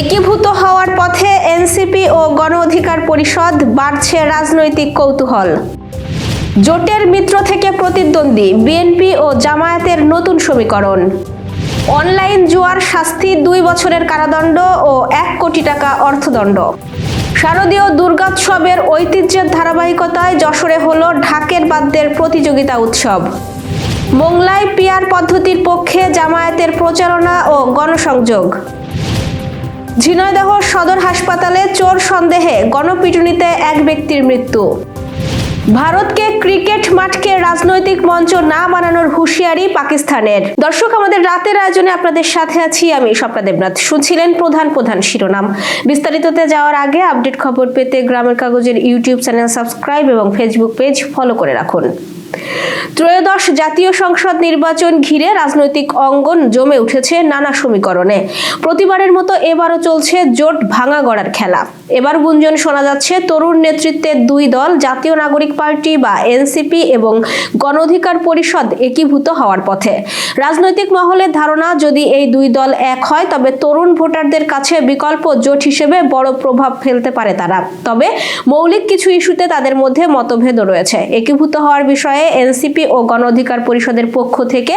একীভূত হওয়ার পথে এনসিপি ও গণ অধিকার পরিষদ বাড়ছে রাজনৈতিক কৌতূহল। জোটের মিত্র থেকে প্রতিদ্বন্দ্বী বিএনপি ও জামায়াতের নতুন সমীকরণ। অনলাইন জুয়ার শাস্তি, দুই বছরের কারাদণ্ড ও এক কোটি টাকা অর্থদণ্ড। শারদীয় দুর্গোৎসবের ঐতিহ্যের ধারাবাহিকতায় যশোরে হল ঢাকের বাদ্যের প্রতিযোগিতা উৎসব। মোংলায় পিয়ার পদ্ধতির পক্ষে জামায়াতের প্রচারণা ও গণসংযোগ। ঝিনাইদহ সদর হাসপাতালে চোর সন্দেহে গণপিটুনিতে এক ব্যক্তির মৃত্যু। ভারতকে ক্রিকেট মাঠকে রাজনৈতিক মঞ্চ না বানানোর হুঁশিয়ারি পাকিস্তানের। দর্শক, আমাদের রাতের আয়োজনে আপনাদের সাথে আছি আমি স্বপ্না দেবনাথ। শুনছিলেন প্রধান প্রধান শিরোনাম। বিস্তারিততে যাওয়ার আগে আপডেট খবর পেতে গ্রামের কাগজের ইউটিউব চ্যানেল সাবস্ক্রাইব এবং ফেসবুক পেজ ফলো করে রাখুন। ত্রয়োদশ জাতীয় সংসদ নির্বাচন ঘিরে রাজনৈতিক অঙ্গন জমে উঠেছে নানা সমীকরণে। প্রতিবারের মতো এবারও চলছে জোট ভাঙা গড়ার খেলা। এবার গুঞ্জন শোনা যাচ্ছে, তরুণ নেতৃত্বের দুই দল, জাতীয় নাগরিক পার্টি বা এনসিপি এবং গণ অধিকার পরিষদ একীভূত হওয়ার পথে। রাজনৈতিক মহলের ধারণা, যদি এই দুই দল এক হয়, তবে তরুণ ভোটারদের কাছে বিকল্প জোট হিসেবে বড় প্রভাব ফেলতে পারে তারা। তবে মৌলিক কিছু ইস্যুতে তাদের মধ্যে মতভেদও রয়েছে। একীভূত হওয়ার বিষয়ে এনসিপি ও গণ অধিকার পরিষদের পক্ষ থেকে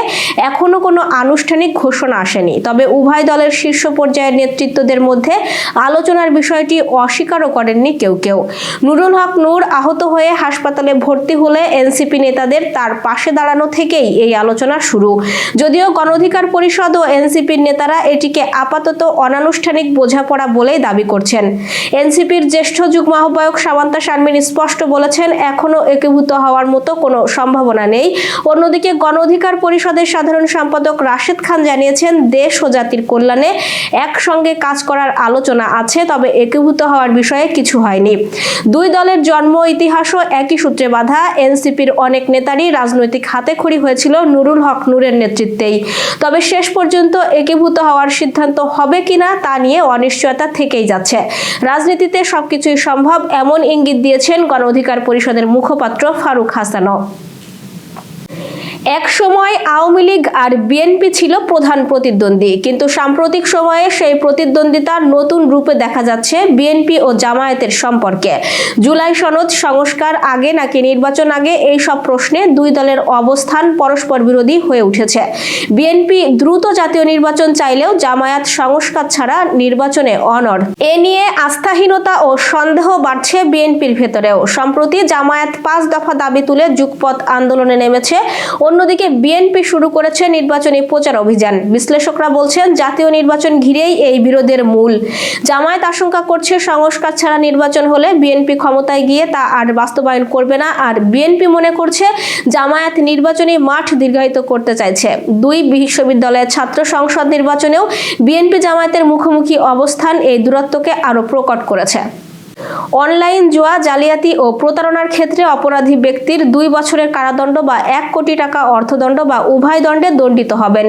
এখনও কোনো আনুষ্ঠানিক ঘোষণা আসেনি। তবে উভয় দলের শীর্ষ পর্যায়ের নেতৃত্বদের মধ্যে আলোচনার বিষয়টি অস্বীকারও করেননি কেউ কেউ। নুরুল হক নূর আহত হয়ে হাসপাতালে ভর্তি হলে এনসিপি নেতাদের তার পাশে দাঁড়ানো থেকেই এই আলোচনা শুরু। যদিও গণ অধিকার পরিষদ ও এনসিপির নেতারা এটিকে আপাতত অনানুষ্ঠানিক বোঝাপড়া বলেই দাবি করছেন। এনসিপির জ্যেষ্ঠ যুগ্ম আহ্বায়ক সামান্তা শারমিন স্পষ্ট বলেছেন, এখনও একীভূত হওয়ার মতো কোনো সম্ভাবনা নেই। অন্যদিকে গণ অধিকার পরিষদের সাধারণ সম্পাদক রাশেদ খান জানিয়েছেন, দেশ ও জাতির কল্যাণে একসঙ্গে কাজ করার আলোচনা আছে, তবে একীভূত হওয়ার বিষয়ে কিছু হয়নি। দুই দলের জন্ম ইতিহাসও একই সূত্রে বাঁধা। এনসিপির অনেক নেতারই রাজনৈতিক হাতেখড়ি হয়েছিল নুরুল হক নূরের নেতৃত্বেই। তবে শেষ পর্যন্ত একীভূত হওয়ার সিদ্ধান্ত হবে কিনা তা নিয়ে অনিশ্চয়তা থেকেই যাচ্ছে। রাজনীতিতে সবকিছুই সম্ভব, এমন ইঙ্গিত দিয়েছেন গণ অধিকার পরিষদের মুখপাত্র ফারুক হাসানও। এক সময় আওয়ামী লীগ আর বিএনপি ছিল প্রধান প্রতিদ্বন্দ্বী, কিন্তু সাম্প্রতিক সময়ে সেই প্রতিদ্বন্দ্বিতার নতুন রূপে দেখা যাচ্ছে বিএনপি ও জামায়াতের সম্পর্কে। জুলাই সনদ সংস্কার আগে নাকি নির্বাচন আগে এই সব প্রশ্নে দুই দলের অবস্থান পরস্পর বিরোধী হয়ে উঠেছে। বিএনপি দ্রুত জাতীয় নির্বাচন চাইলেও জামায়াত সংস্কার ছাড়া নির্বাচনে অনর এ নিয়ে আস্থাহীনতা ও সন্দেহ বাড়ছে বিএনপির ভেতরেও। সম্প্রতি জামায়াত পাঁচ দফা দাবি তুলে যুগপথ আন্দোলনে নেমেছে। অন্যদিকে বিএনপি শুরু করেছে নির্বাচনী প্রচার অভিযান। বিশ্লেষকরা বলছেন, জাতীয় নির্বাচন ঘিরেই এই বিরোধের মূল। জামায়াত আশঙ্কা করছে, সংস্কার ছাড়া নির্বাচন হলে বিএনপি ক্ষমতায় গিয়ে তা আর বাস্তবায়ন করবে না। আর বিএনপি মনে করছে, জামায়াত নির্বাচনী মাঠ দীর্ঘায়িত করতে চাইছে। দুই বিশ্ববিদ্যালয়ের ছাত্র সংসদ নির্বাচনেও বিএনপি জামায়াতের মুখোমুখি অবস্থান এই দূরত্বকে আরও প্রকট করেছে। অনলাইন জুয়া, জালিয়াতি ও প্রতারণার ক্ষেত্রে অপরাধী ব্যক্তির দুই বছরের কারাদণ্ড বা এক কোটি টাকা অর্থদণ্ড বা উভয় দণ্ডে দণ্ডিত হবেন।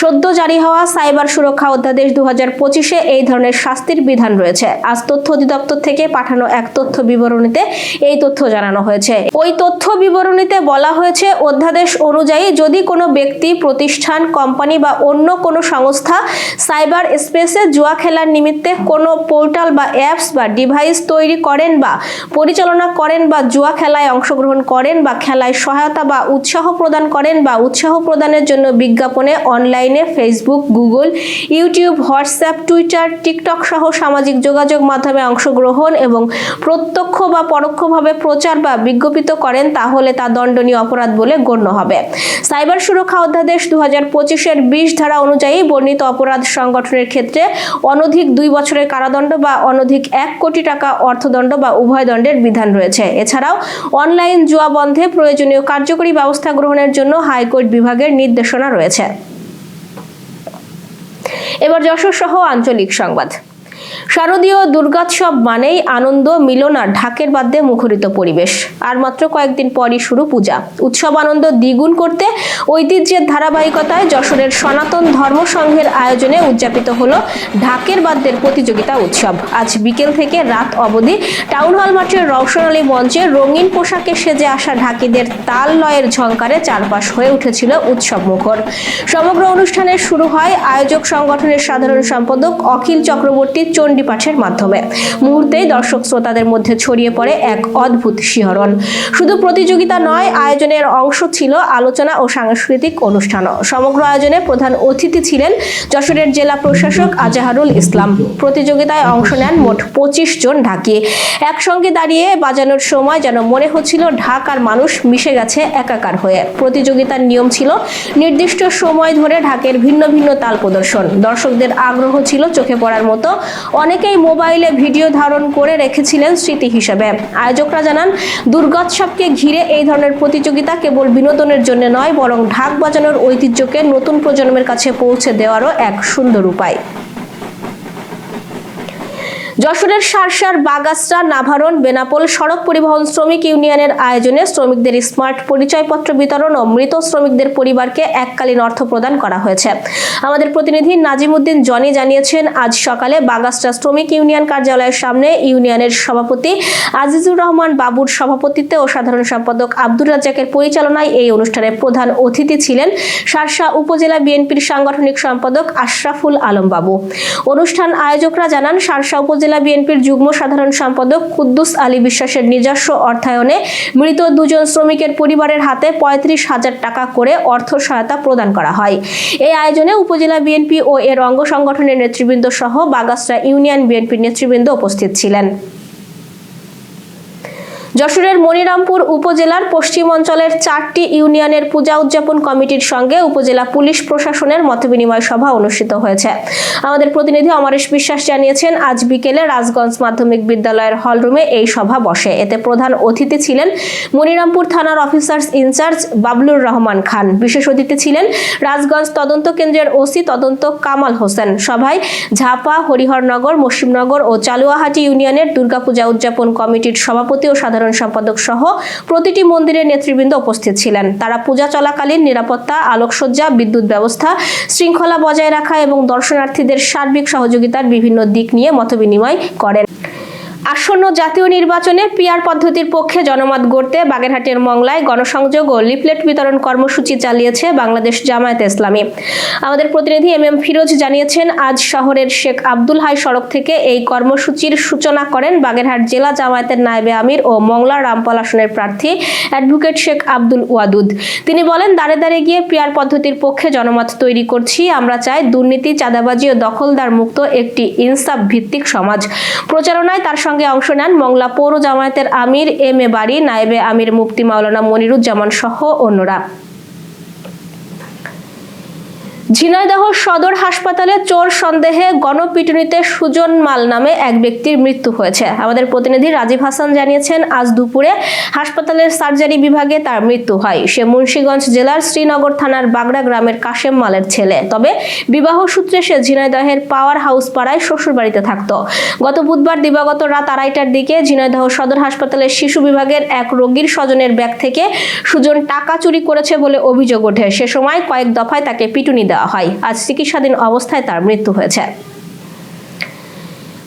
সদ্য জারি হওয়া সাইবার সুরক্ষা অধ্যাদেশ দু হাজার পঁচিশে এই ধরনের শাস্তির বিধান রয়েছে। আজ তথ্য অধিদপ্তর থেকে পাঠানো এক তথ্য বিবরণীতে এই তথ্য জানানো হয়েছে। ওই তথ্য বিবরণীতে বলা হয়েছে, অধ্যাদেশ অনুযায়ী যদি কোনো ব্যক্তি, প্রতিষ্ঠান, কোম্পানি বা অন্য কোনো সংস্থা সাইবার স্পেসে জুয়া খেলার নিমিত্তে কোনো পোর্টাল বা অ্যাপস বা ডিভাইস তৈরি করেন বা পরিচালনা করেন বা জুয়া খেলায় অংশগ্রহণ করেন বা খেলায় সহায়তা বা উৎসাহ প্রদান করেন বা উৎসাহ প্রদানের জন্য বিজ্ঞাপনে অনলাইনে Facebook, Google, YouTube, WhatsApp, Twitter, TikTok সহ সামাজিক যোগাযোগ মাধ্যমে অংশগ্রহণ এবং প্রত্যক্ষ বা পরোক্ষভাবে প্রচার বা বিজ্ঞপিত করেন তাহলে তা দণ্ডনীয় অপরাধ বলে গণ্য হবে। সাইবার সুরক্ষা অধ্যাদেশ দু হাজার পঁচিশের বিশ ধারা অনুযায়ী বর্ণিত অপরাধ সংগঠনের ক্ষেত্রে অনধিক দুই বছরের কারাদণ্ড বা অনধিক এক কোটি টাকা অর্থদণ্ড বা উভয় দণ্ডের বিধান রয়েছে। এছাড়াও, অনলাইন জুয়া বন্ধে প্রয়োজনীয় কার্যকরী ব্যবস্থা গ্রহণের জন্য হাইকোর্ট বিভাগের নির্দেশনা রয়েছে। এবার যশোর সহ আঞ্চলিক সংবাদ। শারদীয় দুর্গোৎসব মানেই আনন্দ, মিলন আর ঢাকের বাদ্যে মুখরিত পরিবেশ। আর মাত্র কয়েকদিন পরই শুরু পূজা। উৎসব আনন্দ দ্বিগুণ করতে ঐতিহ্যের ধারাবাহিকতায় যশোরের সনাতন ধর্ম সংঘের আয়োজনে উদযাপিত হলো ঢাকের বাদ্যের প্রতিযোগিতা উৎসব। আজ বিকেল থেকে রাত অবধি টাউন হল মাঠের রওশনালী মঞ্চে রঙিন পোশাকে সেজে আসা ঢাকিদের তাল লয়ের ঝংকারে চারপাশ হয়ে উঠেছিল উৎসব মুখর। সমগ্র অনুষ্ঠানের শুরু হয় আয়োজক সংগঠনের সাধারণ সম্পাদক অখিল চক্রবর্তী চণ্ডীপাঠের মাধ্যমে। মুহূর্তেই দর্শক শ্রোতাদের মধ্যে ছড়িয়ে পড়ে এক অদ্ভুত শিহরণ। শুধু প্রতিযোগিতা নয়, আয়োজনের অংশ ছিল আলোচনা ও সাংস্কৃতিক অনুষ্ঠানও। সমগ্র আয়োজনে প্রধান অতিথি ছিলেন যশোরের জেলা প্রশাসক আজাহারুল ইসলাম। প্রতিযোগিতায় অংশ নেন মোট পঁচিশ জন ঢাকি। একসঙ্গে দাঁড়িয়ে বাজানোর সময় যেন মনে হচ্ছিল ঢাকার মানুষ মিশে গেছে একাকার হয়ে। প্রতিযোগিতার নিয়ম ছিল নির্দিষ্ট সময় ধরে ঢাকের ভিন্ন ভিন্ন তাল প্রদর্শন। দর্শকদের আগ্রহ ছিল চোখে পড়ার মতো। অনেকেই মোবাইলে ভিডিও ধারণ করে রেখেছিলেন স্মৃতি হিসেবে। আয়োজকরা জানান, দুর্গোৎসবকে ঘিরে এই ধরনের প্রতিযোগিতা কেবল বিনোদনের জন্য নয়, বরং ঢাক বাজানোর ঐতিহ্যকে নতুন প্রজন্মের কাছে পৌঁছে দেওয়ারও এক সুন্দর উপায়। যশোরের সারসার, বাগাসরা, নাভারণ, বেনাপোল সড়ক পরিবহন শ্রমিক ইউনিয়নের আয়োজনে শ্রমিকদের স্মার্ট পরিচয়পত্র বিতরণ ও মৃত শ্রমিকদের পরিবারকে এককালীন অর্থ প্রদান করা হয়েছে। আমাদের প্রতিনিধি নাজিমুদ্দিন জনি জানিয়েছেন, আজ সকালে বাগাসরা শ্রমিক ইউনিয়ন কার্যালয়ের সামনে ইউনিয়নের সভাপতি আজিজুর রহমান বাবুর সভাপতিত্বে ও সাধারণ সম্পাদক আব্দুর রাজ্জাকের পরিচালনায় এই অনুষ্ঠানে প্রধান অতিথি ছিলেন সারসা উপজেলা বিএনপির সাংগঠনিক সম্পাদক আশরাফুল আলম বাবু। অনুষ্ঠান আয়োজকরা জানান, সারসা উপজেলা বিএনপির যুগ্ম সাধারণ সম্পাদক কুদ্দুস আলী বিশ্বাসের নিজস্ব অর্থায়নে মৃত দুজন শ্রমিকের পরিবারের হাতে পঁয়ত্রিশ হাজার টাকা করে অর্থ সহায়তা প্রদান করা হয়। এই আয়োজনে উপজেলা বিএনপি ও এর অঙ্গ সংগঠনের নেতৃবৃন্দ সহ বাগাসরা ইউনিয়ন বিএনপির নেতৃবৃন্দ উপস্থিত ছিলেন। যশোরের মনিরামপুর উপজেলার পশ্চিম অঞ্চলের চারটি ইউনিয়নের পূজা উদযাপন কমিটির সঙ্গে উপজেলা পুলিশ প্রশাসনের মতবিনিময় সভা অনুষ্ঠিত হয়েছে। আমাদের প্রতিনিধি অমরেশ বিশ্বাস জানিয়েছেন, আজ বিকেলে রাজগঞ্জ মাধ্যমিক বিদ্যালয়ের হলরুমে এই সভা বসে। এতে প্রধান অতিথি ছিলেন মনিরামপুর থানার অফিসার্স ইনচার্জ বাবলুর রহমান খান। বিশেষ অতিথি ছিলেন রাজগঞ্জ তদন্ত কেন্দ্রের ওসি তদন্ত কামাল হোসেন। সভায় ঝাপা, হরিহরনগর, মুসিমনগর ও চালুয়াহাটি ইউনিয়নের দুর্গাপূজা উদযাপন কমিটির সভাপতি ও সাধারণ সম্পাদক সহ প্রতিটি মন্দিরের নেতৃবৃন্দ উপস্থিত ছিলেন। তারা পূজা চলাকালীন নিরাপত্তা, আলোকসজ্জা, বিদ্যুৎ ব্যবস্থা, শৃঙ্খলা বজায় রাখা এবং দর্শনার্থীদের সার্বিক সহযোগিতার বিভিন্ন দিক নিয়ে মতবিনিময় করেন। আসন্ন জাতীয় নির্বাচনে পিআর পদ্ধতির পক্ষে জনমত গড়তে বাগেরহাটের মংলায় গণসংযোগ ও লিফলেট বিতরণ কর্মসূচি চালিয়েছে বাংলাদেশ জামায়াতে ইসলামী। আমাদের প্রতিনিধি এম এম ফিরোজ জানিয়েছেন, আজ শহরের শেখ আব্দুল হাই সড়ক থেকে এই কর্মসূচির সূচনা করেন বাগেরহাট জেলা জামায়াতের নায়েবে আমির ও মংলা রামপাল আসনের প্রার্থী অ্যাডভোকেট শেখ আব্দুল ওয়াদুদ। তিনি বলেন, দাঁড়ে দাঁড়িয়ে গিয়ে পিয়ার পদ্ধতির পক্ষে জনমত তৈরি করছি। আমরা চাই দুর্নীতি, চাঁদাবাজি ও দখলদার মুক্ত একটি ইনসাফ ভিত্তিক সমাজ। প্রচারণায় তার সঙ্গে অংশ নেন মংলা পৌর জামায়াতের আমির এম এ বাড়ি, নায়েবে আমির মুফতি মাওলানা মনিরুজ্জামান সহ অন্যরা। ঝিনাইদহ সদর হাসপাতালে চোর সন্দেহে গণপিটুনিতে সুজন মাল নামে এক ব্যক্তির মৃত্যু হয়েছে। আমাদের প্রতিনিধি রাজীব হাসান জানিয়েছেন, আজ দুপুরে হাসপাতালের সার্জারি বিভাগে তার মৃত্যু হয়। সে মুন্সীগঞ্জ জেলার শ্রীনগর থানার বাগড়া গ্রামের কাশেম মালের ছেলে। তবে বিবাহ সূত্রে সে ঝিনাইদহের পাওয়ার হাউস পাড়ায় শ্বশুরবাড়িতে থাকত। গত বুধবার দিবাগত রাত আড়াইটার দিকে ঝিনাইদহ সদর হাসপাতালের শিশু বিভাগের এক রোগীর স্বজনের ব্যাগ থেকে সুজন টাকা চুরি করেছে বলে অভিযোগ ওঠে। সে সময় কয়েক দফায় তাকে পিটুনি দেওয়া হয়। আজ চিকিৎসাধীন অবস্থায় তার মৃত্যু হয়েছে।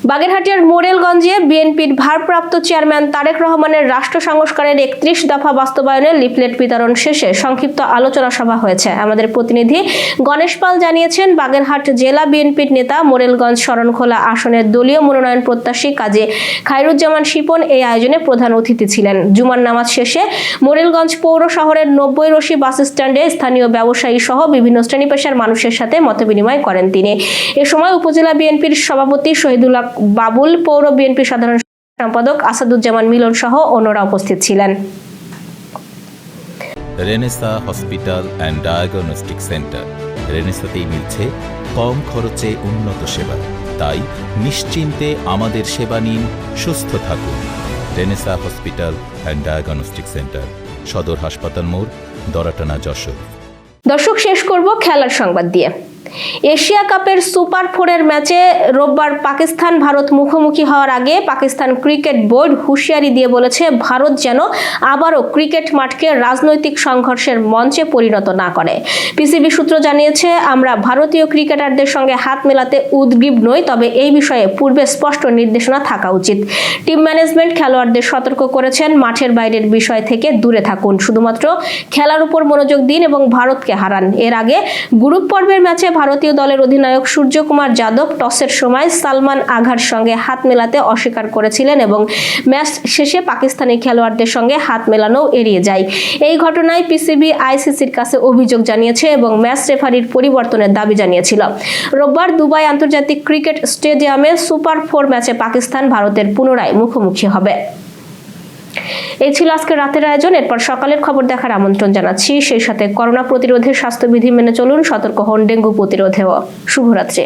বাগেরহাটের মোরেলগঞ্জে বিএনপির ভারপ্রাপ্ত চেয়ারম্যান তারেক রহমানের রাষ্ট্র সংস্কারের একত্রিশ দফা বাস্তবায়নে লিফলেট বিতরণ শেষে সংক্ষিপ্ত আলোচনা সভা হয়েছে। আমাদের প্রতিনিধি গণেশ পাল জানিয়েছেন, বাগেরহাট জেলা বিএনপির নেতা মোরেলগঞ্জ শরণখোলা আসনের দলীয় মনোনয়ন প্রত্যাশী কাজী খায়রুজ্জামান শিপন এই আয়োজনে প্রধান অতিথি ছিলেন। জুমার নামাজ শেষে মোরেলগঞ্জ পৌর শহরের নব্বই রশি বাস স্ট্যান্ডে স্থানীয় ব্যবসায়ী সহ বিভিন্ন শ্রেণি পেশার মানুষের সাথে মতবিনিময় করেন তিনি। এ সময় উপজেলা বিএনপির সভাপতি শহীদুল্লাহ বাবুল পৌর বিএনপি সাধারণ সম্পাদক আসাদুজ্জামান মিলন সহ অন্যরা উপস্থিত ছিলেন। Renaissance hospital and diagnostic centre. রেনেসাতেই মিলছে কম খরচে উন্নত সেবা। তাই নিশ্চিন্তে আমাদের সেবা নিন সুস্থ থাকুন। Renaissance hospital and diagnostic centre সদর হাসপাতাল মোড় দরাটানা যশোর। দর্শক শেষ করব খেলার সংবাদ দিয়ে। এশিয়া কাপের সুপার ফোরের ম্যাচে রোববার পাকিস্তান ভারত মুখোমুখি হওয়ার আগে পাকিস্তান ক্রিকেট বোর্ড হুঁশিয়ারি দিয়ে বলেছে, ভারত যেন আবারও ক্রিকেট মাঠকে রাজনৈতিক সংঘর্ষের মঞ্চে পরিণত না করে। পিসিবি সূত্র জানিয়েছে, আমরা ভারতীয় ক্রিকেটারদের সঙ্গে হাত মেলাতে উদ্গ্রীব নই, তবে এই বিষয়ে পূর্বে স্পষ্ট নির্দেশনা থাকা উচিত। টিম ম্যানেজমেন্ট খেলোয়াড়দের সতর্ক করেছেন, মাঠের বাইরের বিষয় থেকে দূরে থাকুন। শুধুমাত্র খেলার উপর মনোযোগ দিন এবং ভারতকে হারান। এর আগে গ্রুপ পর্বের ম্যাচে ভারতীয় দলের অধিনায়ক সূর্যকুমার যাদব টসের সময় সালমান আঘার সঙ্গে হাত মেলাতে অস্বীকার করেছিলেন এবং ম্যাচ শেষে পাকিস্তানি খেলোয়াড়দের সঙ্গে হাত মেলানো এড়িয়ে যায়। এই ঘটনায় পিসিবি আইসিসির কাছে অভিযোগ জানিয়েছে এবং ম্যাচ রেফারির পরিবর্তনের দাবি জানিয়েছিল। রোববার দুবাই আন্তর্জাতিক ক্রিকেট স্টেডিয়ামে সুপার ফোর ম্যাচে পাকিস্তান ভারতের পুনরায় মুখোমুখি হবে। এই ছিল আজকে রাতের আয়োজন। এরপর সকালের খবর দেখার আমন্ত্রণ জানাচ্ছি। সেই সাথে করোনা প্রতিরোধে স্বাস্থ্যবিধি মেনে চলুন। সতর্ক হন ডেঙ্গু প্রতিরোধেও। শুভরাত্রি।